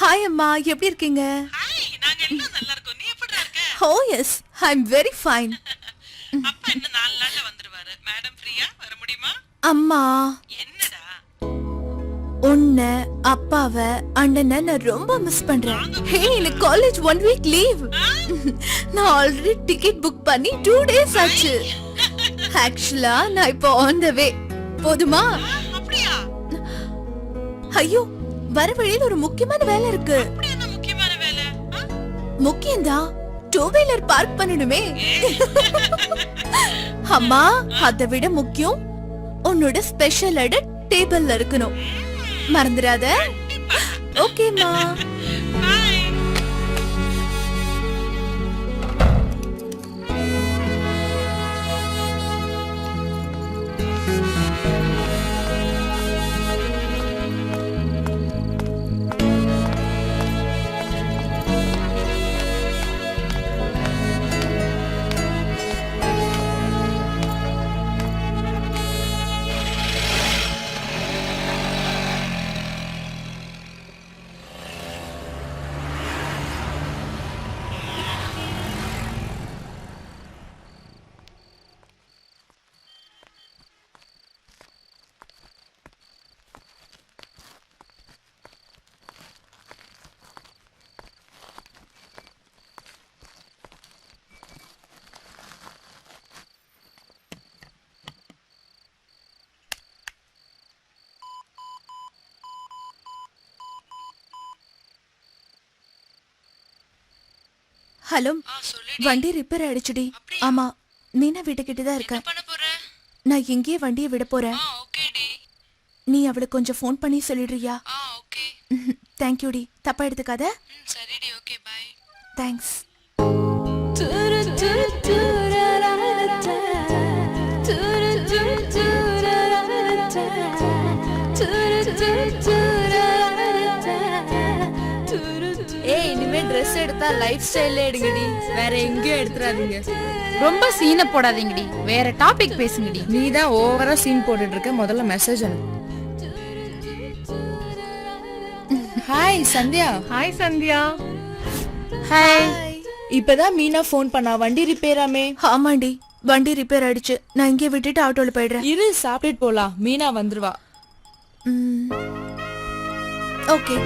Hi அம்மா. எப்படி இருக்கீங்க? ஹாய் நாங்க எல்லாம் நல்லா இருக்கோம். நீ எப்படி இருக்க? ஓ yes I am very fine அப்பா இன்னும் நாலு நாள்ல வந்துருவாரு. மேடம் ஃப்ரீயா வர முடியுமா? அம்மா. என்னடா? உன்னை அப்பாவை அண்ணனை நான் ரொம்ப மிஸ் பண்றேன். ஹே எனக்கு காலேஜ் ஒன் வீக் லீவ் நான் ஆல்ரெடி டிக்கெட் புக் பண்ணி டூ டேஸ் ஆச்சு. ஆக்சுவலா நான் இப்போ ஆன் த வே போதுமா? அப்படியா? ஐயோ வர வழியில ஒரு முக்கியமான வேலை இருக்கு. முக்கியமான வேலை? முக்கியம்தான். டூ வீலர் பார்க் பண்ணணுமே. அம்மா அதை விட முக்கியம் உன்னோட ஸ்பெஷல் அட டேபிள்ல இருக்கணும். மறந்துடாத. ஓகேம்மா ஹலோ வண்டி ரிப்பேர் ஆயிடுச்சுடி ஆமா மீனா வீட்டுக்கிட்ட தான் இருக்கேன் நான் எங்கேயே வண்டியை விட போறேன் நீ அவளுக்கு கொஞ்சம் ஃபோன் பண்ணி சொல்லிடுறியா ஆ ஓகே தேங்க்யூடி தப்பா எடுத்துக்காத சரிடி ஓகே பாய் தேங்க்ஸ் ஏய் இனிமே Dress எடுத்தா லைஃப் ஸ்டைல்ல எடுங்கடி. வேற எங்கேயும் எடுத்துறாதீங்க. ரொம்ப சீனை போடாதீங்கடி. வேற டாபிக் பேசுங்கடி. நீ தான் ஓவரா சீன் போட்டுட்டு இருக்க முதல்ல message Anu. Hi Sandhya. Hi Sandhya. Hi இப்பதான் மீனா ஃபோன் பண்ணா. வண்டி ரிப்பேராமே ஆமாண்டி. வண்டி ரிப்பேர் ஆயிடுச்சு. நான் இங்கே விட்டுட்டு ஆட்டோல போயிடுறேன். இரு சாப்பிட்டுட்டு போலாம். மீனா வந்துருவா. ஓகே.